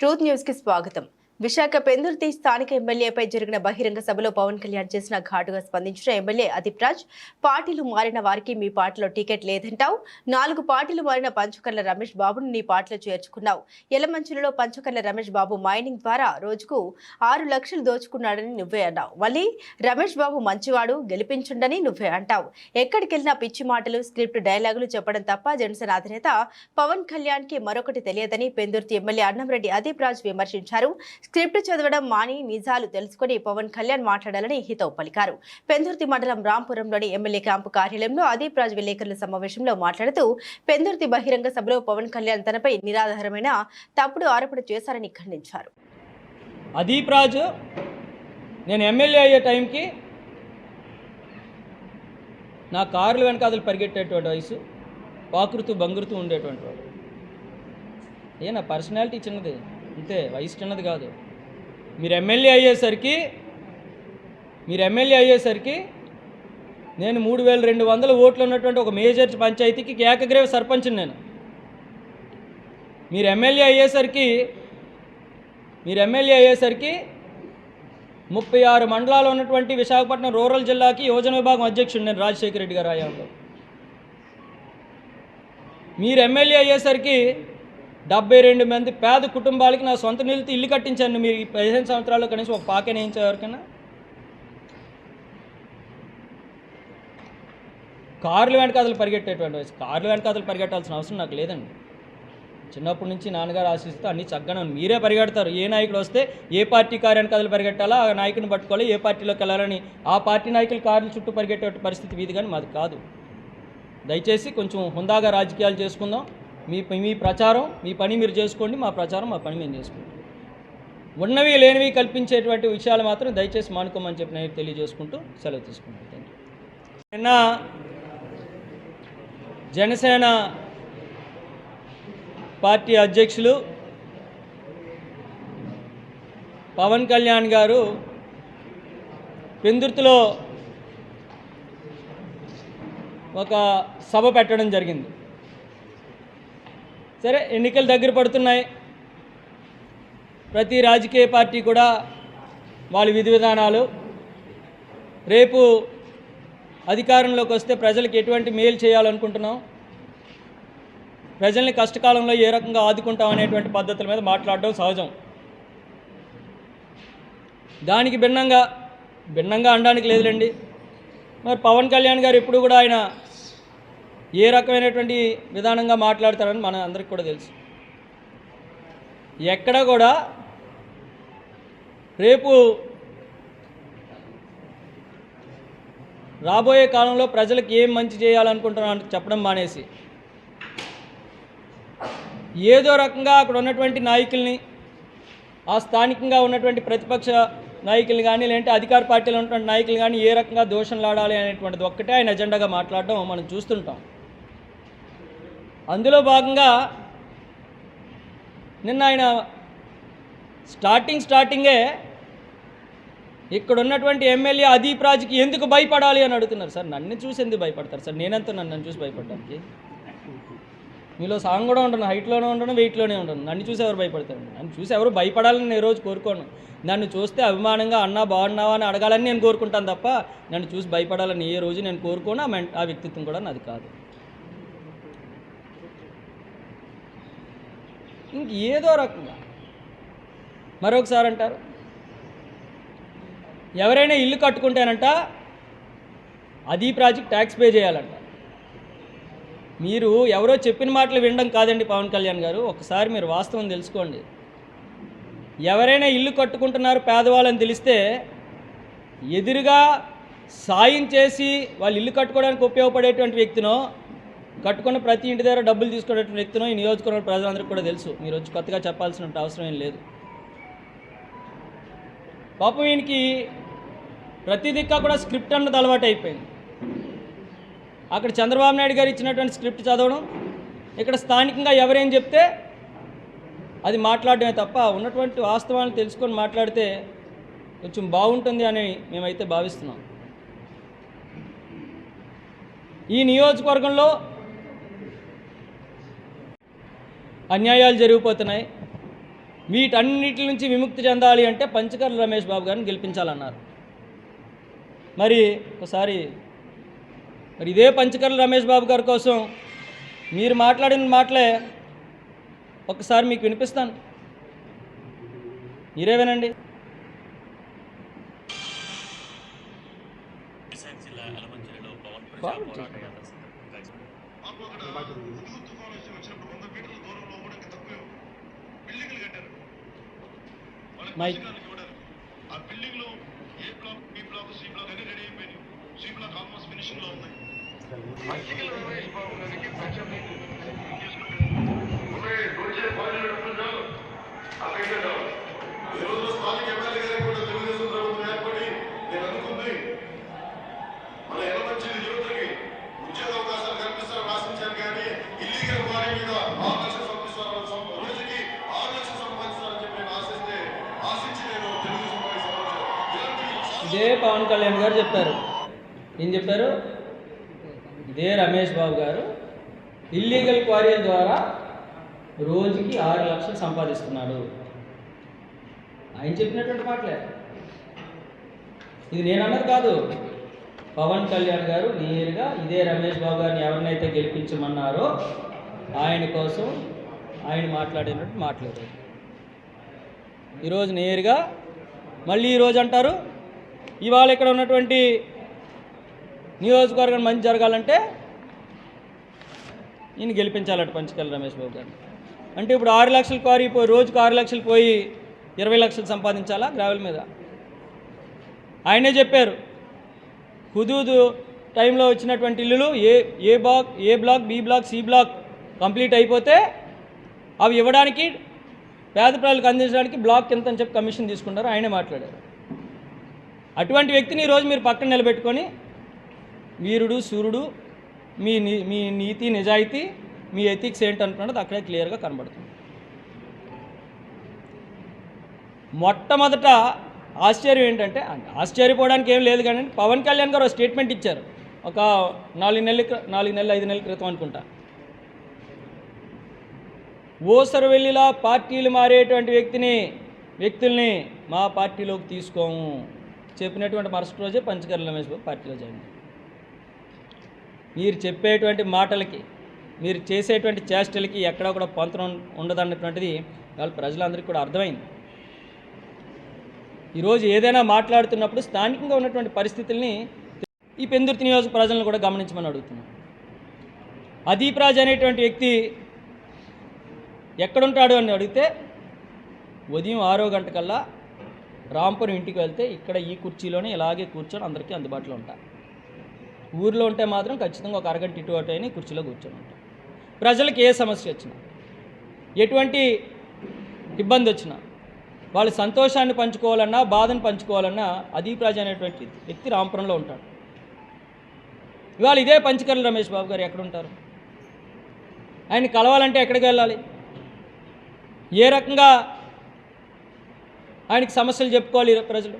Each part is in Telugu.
ట్రూత్ న్యూస్కి స్వాగతం. విశాఖ పెందుర్తి స్థానిక ఎమ్మెల్యేపై జరిగిన బహిరంగ సభలో పవన్ కళ్యాణ్ చేసిన ఘాటుగా స్పందించిన ఎమ్మెల్యే అదీప్ రాజ్ పార్టీలు మారిన వారికి మీ పార్టీలో టికెట్ లేదంటావు. నాలుగు పార్టీలు మారిన పంచకర్ల రమేష్ బాబును నీ పార్టీలో చేర్చుకున్నావు. ఎలమంచులలో పంచకర్ల రమేష్ బాబు మైనింగ్ ద్వారా రోజుకు ఆరు లక్షలు దోచుకున్నాడని నువ్వే అన్నావు. మళ్ళీ రమేష్ బాబు మంచివాడు గెలిపించుండని నువ్వే అంటావు. ఎక్కడికెళ్ళినా పిచ్చి మాటలు స్క్రిప్ట్ డైలాగులు చెప్పడం తప్ప జనసేన అధినేత పవన్ కళ్యాణ్కి మరొకటి తెలియదని పెందుర్తి ఎమ్మెల్యే అన్నంరెడ్డి అదీప్ రాజ్ విమర్శించారు. స్క్రిప్ట్ చదవడం మాని నిజాలు తెలుసుకుని పవన్ కళ్యాణ్ మాట్లాడాలని హితవు పలికారు. పెందుర్తి మండలం రాంపురంలోని ఎమ్మెల్యే క్యాంపు కార్యాలయంలో అదీప్ రాజు విలేకరుల సమావేశంలో మాట్లాడుతూ పెందుర్తి బహిరంగ సభలో పవన్ కళ్యాణ్ తనపై నిరాధారమైన తప్పుడు ఆరోపణ చేశారని ఖండించారు. అదీప్ రాజు నేను ఎమ్మెల్యే అయ్యే టైంకి నా కార్లు వెనకాదలు పరిగెట్టేటువంటి వయసు పాకృతూ బంగురుతూ ఉండేటువంటి వాడు. ఏ నా పర్సనాలిటీ చిన్నది. అంతే వయసు చిన్నది కాదు. మీరు ఎమ్మెల్యే అయ్యేసరికి మీరు ఎమ్మెల్యే అయ్యేసరికి నేను మూడు వేల రెండు వందల ఓట్లు ఉన్నటువంటి ఒక మేజర్ పంచాయతీకి ఏకగ్రీవ సర్పంచ్ని నేను. మీరు ఎమ్మెల్యే అయ్యేసరికి మీరు ఎమ్మెల్యే అయ్యేసరికి ముప్పై ఆరు మండలాలు ఉన్నటువంటి విశాఖపట్నం రూరల్ జిల్లాకి యువజన విభాగం అధ్యక్షుడు నేను రాజశేఖర రెడ్డి గారు అయ్యాను మీరు ఎమ్మెల్యే అయ్యేసరికి డెబ్బై రెండు మంది పేద కుటుంబాలకి నా సొంత నిధులతో ఇల్లు కట్టించాను. మీరు ఈ పదిహేను సంవత్సరాల్లో కనీసం ఒక పాకే వేయించారు ఎవరికైనా కార్లు కథలు పరిగెట్టేటువంటి వయసు. కార్లు వెనకాతలు పరిగెట్టాల్సిన అవసరం నాకు లేదండి. చిన్నప్పటి నుంచి నాన్నగారు ఆశిస్తూ అన్ని చక్కగా మీరే పరిగెడతారు. ఏ నాయకుడు వస్తే ఏ పార్టీ కారు కథలు పరిగెట్టాలా? ఆ నాయకుని పట్టుకోవాలి. ఏ పార్టీలోకి వెళ్ళాలని? ఆ పార్టీ నాయకులు కార్లు చుట్టూ పరిగెట్టే పరిస్థితి వీధి కానీ మాది కాదు. దయచేసి కొంచెం హుందాగా రాజకీయాలు చేసుకుందాం. మీ మీ ప్రచారం మీ పని మీరు చేసుకోండి మా ప్రచారం మా పని మేము చేసుకుంటాం. ఉన్నవి లేనివి కల్పించేటువంటి విషయాలు మాత్రం దయచేసి మానుకోమని చెప్పి నేను తెలియజేసుకుంటూ సెలవు తీసుకుంటాను థ్యాంక్ యూ నిన్న జనసేన పార్టీ అధ్యక్షులు పవన్ కళ్యాణ్ గారు పెందుర్తిలో ఒక సభ పెట్టడం జరిగింది. సరే ఎన్నికలు దగ్గర పడుతున్నాయి. ప్రతి రాజకీయ పార్టీ కూడా వాళ్ళ విధి విధానాలు. రేపు అధికారంలోకి వస్తే ప్రజలకు ఎటువంటి మేలు చేయాలనుకుంటున్నాం? ప్రజల్ని కష్టకాలంలో ఏ రకంగా ఆదుకుంటాం అనేటువంటి పద్ధతుల మీద మాట్లాడడం సహజం. దానికి భిన్నంగా భిన్నంగా అనడానికి లేదులేండి. మరి పవన్ కళ్యాణ్ గారు ఎప్పుడు కూడా ఆయన ఏ రకమైనటువంటి విధానంగా మాట్లాడతారని మన అందరికి కూడా తెలుసు. ఎక్కడ కూడా రేపు రాబోయే కాలంలో ప్రజలకు ఏం మంచి చేయాలనుకుంటున్నాను చెప్పడం మానేసి ఏదో రకంగా అక్కడ ఉన్నటువంటి నాయకుల్ని ఆ స్థానికంగా ఉన్నటువంటి ప్రతిపక్ష నాయకులు కానీ లేదంటే అధికార పార్టీలో ఉన్నటువంటి నాయకులు కానీ ఏ రకంగా దోషంలాడాలి అనేటువంటిది ఒక్కటే ఆయన ఎజెండాగా మాట్లాడడం మనం చూస్తుంటాం. అందులో భాగంగా నిన్న ఆయన స్టార్టింగ్ స్టార్టింగే ఇక్కడ ఉన్నటువంటి ఎమ్మెల్యే అదీప్ రాజుకి ఎందుకు భయపడాలి అని అడుగుతున్నారు. సార్ నన్ను చూసి ఎందుకు భయపడతారు? సార్ నేనంతా నన్ను నన్ను చూసి భయపడడానికి? మీలో సాంగ్ కూడా ఉండను హైట్లోనే ఉండను వెయిట్లోనే ఉండను. నన్ను చూసి ఎవరు భయపడతారు? నన్ను చూసి ఎవరు భయపడాలని నేను రోజు కోరుకోను. నన్ను చూస్తే అభిమానంగా అన్నా బాగున్నావా అని అడగాలని నేను కోరుకుంటాను తప్ప నన్ను చూసి భయపడాలని ఏ రోజు నేను కోరుకోను ఆ ఆ వ్యక్తిత్వం కూడా నాది కాదు. ఇంక ఏదో రకంగా. మరొకసారి అంటారు ఎవరైనా ఇల్లు కట్టుకుంటేనంట అది ప్రాజెక్ట్ ట్యాక్స్ పే చేయాలంట. మీరు ఎవరో చెప్పిన మాటలు వినడం కాదండి పవన్ కళ్యాణ్ గారు ఒకసారి మీరు వాస్తవం తెలుసుకోండి. ఎవరైనా ఇల్లు కట్టుకుంటున్నారు పేదవాళ్ళని తెలిస్తే ఎదురుగా సాయం చేసి వాళ్ళు ఇల్లు కట్టుకోవడానికి ఉపయోగపడేటువంటి వ్యక్తినో కట్టుకున్న ప్రతి ఇంటి దగ్గర డబ్బులు తీసుకునేటువంటి వ్యక్తులు ఈ నియోజకవర్గ ప్రజలందరికీ కూడా తెలుసు. మీరు వచ్చి కొత్తగా చెప్పాల్సిన అవసరం ఏం లేదు. పాపం ఈయనకి ప్రతి దిక్కా కూడా స్క్రిప్ట్ అన్నది అలవాటు అయిపోయింది. అక్కడ చంద్రబాబు నాయుడు గారు ఇచ్చినటువంటి స్క్రిప్ట్ చదవడం ఇక్కడ స్థానికంగా ఎవరేం చెప్తే అది మాట్లాడడమే తప్ప ఉన్నటువంటి వాస్తవాలను తెలుసుకొని మాట్లాడితే కొంచెం బాగుంటుంది అని మేమైతే భావిస్తున్నాం. ఈ నియోజకవర్గంలో అన్యాయాలు జరిగిపోతున్నాయి. వీటన్నిటి నుంచి విముక్తి చెందాలి అంటే పంచకర్ల రమేష్ బాబు గారిని గెలిపించాలన్నారు. మరి ఒకసారి మరి ఇదే పంచకర్ల రమేష్ బాబు గారి కోసం మీరు మాట్లాడిన మాటలే ఒకసారి మీకు వినిపిస్తాను. మీరే వినండి. విశాఖ జిల్లా అలమంచిలిలో పవన్ ప్రజా పవన్ పోరాట యాత్ర సందర్భంగా మాకు అక్కడ హుదూద్ తుఫాను వచ్చి వచ్చినప్పుడు వంద మీటర్ల దూరంలో కూడా ఇంకా తక్కువే బిల్డింగ్లు కట్టారు వాళ్ళకి మైక్. ఆ బిల్డింగ్లో A block B block C block అన్ని రెడీ అయిపోయినాయి. సి బ్లాక్ ఆల్మోస్ట్ ఫినిషింగ్లో ఉన్నాయి మంచిగా రమేష్ బాబు గారికి రోజు ఇదే పవన్ కళ్యాణ్ గారు చెప్పారు. ఏం చెప్పారు? ఇదే రమేష్ బాబు గారు ఇల్లీగల్ క్వారీల ద్వారా రోజుకి ఆరు లక్షలు సంపాదిస్తున్నాడు ఆయన చెప్పినటువంటి మాటలే. ఇది నేను అన్నది కాదు. పవన్ కళ్యాణ్ గారు నేరుగా ఇదే రమేష్ బాబు గారిని ఎవరినైతే గెలిపించమన్నారో ఆయన కోసం ఆయన మాట్లాడినట్టు మాట్లాడారు ఈరోజు నేరుగా మళ్ళీ ఈరోజు అంటారు? ఇవాళ ఇక్కడ ఉన్నటువంటి నియోజకవర్గం మంచి జరగాలంటే ఈయన గెలిపించాలట పంచకల్ రమేష్ బాబు గారిని. అంటే ఇప్పుడు ఆరు లక్షలు కారు పోయి రోజుకు ఆరు లక్షలు పోయి ఇరవై లక్షలు సంపాదించాలా గ్రావెల్ మీద? ఆయనే చెప్పారు హుదూదు టైంలో వచ్చినటువంటి ఇల్లులు A A block A block B block C block complete అయిపోతే అవి ఇవ్వడానికి పేద ప్రజలకు అందించడానికి బ్లాక్ ఎంత అని చెప్పి కమిషన్ తీసుకుంటారు ఆయనే మాట్లాడారు. అటువంటి వ్యక్తిని ఈరోజు మీరు పక్కన నిలబెట్టుకొని వీరుడు సూర్యుడు మీ మీ నీతి నిజాయితీ మీ ఎథిక్స్ ఏంటంటున్నది అక్కడే క్లియర్గా కనబడుతుంది. మొట్టమొదట ఆశ్చర్యం ఏంటంటే ఆశ్చర్యపోవడానికి ఏం లేదు కానీ పవన్ కళ్యాణ్ గారు ఒక స్టేట్మెంట్ ఇచ్చారు. ఒక నాలుగు నెలల నాలుగు నెలలు ఐదు నెలల క్రితం అనుకుంటా. ఓసరవెల్లిలా పార్టీలు మారేటువంటి వ్యక్తిని వ్యక్తుల్ని మా పార్టీలోకి తీసుకోము. చెప్పినటువంటి మరుసటి రోజే పంచకర్ల రమేష్ బాబు పార్టీలో జాయిన్ మీరు చెప్పేటువంటి మాటలకి మీరు చేసేటువంటి చేష్టలకి ఎక్కడ కూడా పొంతనం ఉండదన్నటువంటిది వాళ్ళ ప్రజలందరికీ కూడా అర్థమైంది. ఈరోజు ఏదైనా మాట్లాడుతున్నప్పుడు స్థానికంగా ఉన్నటువంటి పరిస్థితుల్ని ఈ పెందుర్తి నియోజక ప్రజలను కూడా గమనించమని అడుగుతున్నాను అదీప్ రాజ్ అనేటువంటి వ్యక్తి ఎక్కడుంటాడు అని అడిగితే ఉదయం ఆరో గంటకల్లా రాంపురం ఇంటికి వెళ్తే ఇక్కడ ఈ కుర్చీలోనే ఇలాగే కూర్చొని అందరికీ అందుబాటులో ఉంటారు ఊర్లో ఉంటే మాత్రం ఖచ్చితంగా ఒక అరగంట ఇటు అటు అయినా కుర్చీలో కూర్చొని ఉంటాం. ప్రజలకు ఏ సమస్య వచ్చినా ఎటువంటి ఇబ్బంది వచ్చినా వాళ్ళ సంతోషాన్ని పంచుకోవాలన్నా బాధను పంచుకోవాలన్నా అదీప్ రాజు అనేటువంటి వ్యక్తి రాంపురంలో ఉంటాడు. ఇవాళ ఇదే పంచకర్ల రమేష్ బాబు గారు ఎక్కడ ఉంటారు? ఆయన కలవాలంటే ఎక్కడికి వెళ్ళాలి? ఏ రకంగా ఆయనకి సమస్యలు చెప్పుకోవాలి ప్రజలు.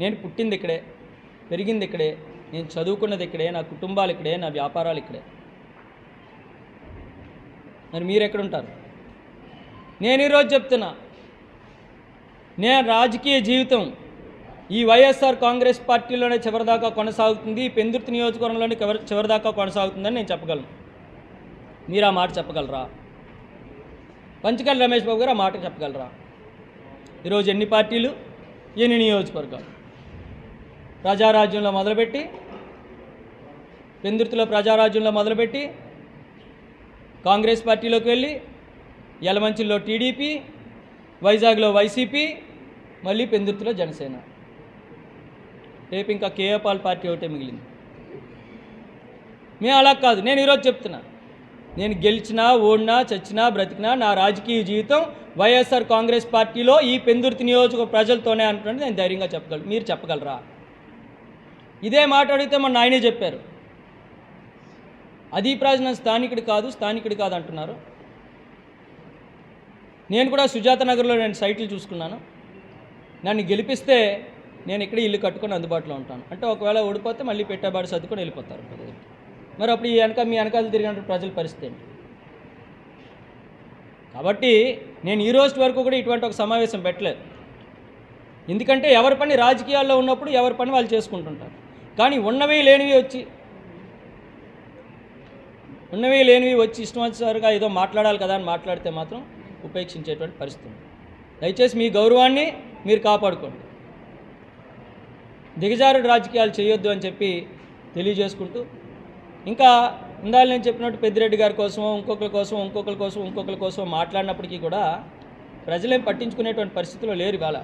నేను పుట్టింది ఇక్కడే పెరిగింది ఇక్కడే నేను చదువుకున్నది ఇక్కడే నా కుటుంబాలు ఇక్కడే నా వ్యాపారాలు ఇక్కడే. మరి మీరు ఎక్కడ ఉంటారు నేను ఈరోజు చెప్తున్నా నేను రాజకీయ జీవితం ఈ వైఎస్ఆర్ కాంగ్రెస్ పార్టీలోనే చివరిదాకా కొనసాగుతుంది ఈ పెందుర్తి నియోజకవర్గంలోనే చివరి చివరిదాకా కొనసాగుతుందని నేను చెప్పగలను. మీరు ఆ మాట చెప్పగలరా? పంచకల్ రమేష్ బాబు గారు ఆ మాట చెప్పగలరా? ఈరోజు ఎన్ని పార్టీలు? ఎన్ని నియోజకవర్గాలు? ప్రజారాజ్యంలో మొదలుపెట్టి పెందుర్తిలో ప్రజారాజ్యంలో మొదలుపెట్టి కాంగ్రెస్ పార్టీలోకి వెళ్ళి యలమంచిలో టీడీపీ వైజాగ్లో వైసీపీ మళ్ళీ పెందుర్తిలో జనసేన. రేపు ఇంకా కేఏపాల్ పార్టీ ఒకటే మిగిలింది. మేము అలా కాదు నేను ఈరోజు చెప్తున్నా. నేను గెలిచినా ఓడినా చచ్చినా బ్రతికినా నా రాజకీయ జీవితం వైఎస్ఆర్ కాంగ్రెస్ పార్టీలో ఈ పెందుర్తి నియోజక ప్రజలతోనే అంటున్నది నేను ధైర్యంగా చెప్పగలను మీరు చెప్పగలరా? ఇదే మాట అడిగితే మన ఆయనే చెప్పారు. అదీ రాజు స్థానికుడు కాదు స్థానికుడు కాదు అంటున్నారు. నేను కూడా సుజాత నగర్లో నేను సైట్లు చూసుకున్నాను. నన్ను గెలిపిస్తే నేను ఇక్కడ ఇల్లు కట్టుకొని అందుబాటులో ఉంటాను. అంటే ఒకవేళ ఓడిపోతే మళ్ళీ పెట్టేబాటు సర్దుకొని వెళ్ళిపోతారు. మరి అప్పుడు ఈ వెనక మీ వెనకాల తిరిగినట్టు ప్రజల పరిస్థితి ఏంటి? కాబట్టి నేను ఈ రోజు వరకు కూడా ఇటువంటి ఒక సమావేశం పెట్టలేదు. ఎందుకంటే ఎవరి పని రాజకీయాల్లో ఉన్నప్పుడు ఎవరి పని వాళ్ళు చేసుకుంటుంటారు. కానీ ఉన్నవి లేనివి వచ్చి ఉన్నవి లేనివి వచ్చి ఇష్టం వచ్చేసరిగా ఏదో మాట్లాడాలి కదా అని మాట్లాడితే మాత్రం ఉపేక్షించేటువంటి పరిస్థితి దయచేసి మీ గౌరవాన్ని మీరు కాపాడుకోండి. దిగజారుడు రాజకీయాలు చేయొద్దు అని చెప్పి తెలియజేసుకుంటూ ఇంకా ఇందాక నేను చెప్పినట్టు పెద్దిరెడ్డి గారి కోసం ఇంకొకరి కోసం ఇంకొకరి కోసం ఇంకొకరి కోసం మాట్లాడినప్పటికీ కూడా ప్రజలేం పట్టించుకునేటువంటి పరిస్థితిలో లేరు ఇవాళ.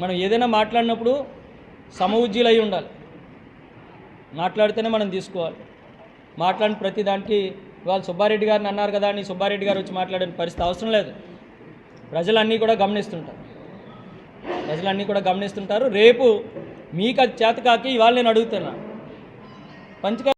మనం ఏదైనా మాట్లాడినప్పుడు సమవుజ్జీలు అయి ఉండాలి. మాట్లాడితేనే మనం తీసుకోవాలి. మాట్లాడిన ప్రతి దానికి ఇవాళ సుబ్బారెడ్డి గారిని అన్నారు కదా అని సుబ్బారెడ్డి గారు వచ్చి మాట్లాడిన పరిస్థితి అవసరం లేదు. ప్రజలన్నీ కూడా గమనిస్తుంటారు. ప్రజలన్నీ కూడా గమనిస్తుంటారు. రేపు మీకు అది చేతకాకి ఇవాళ నేను అడుగుతున్నా. పంచక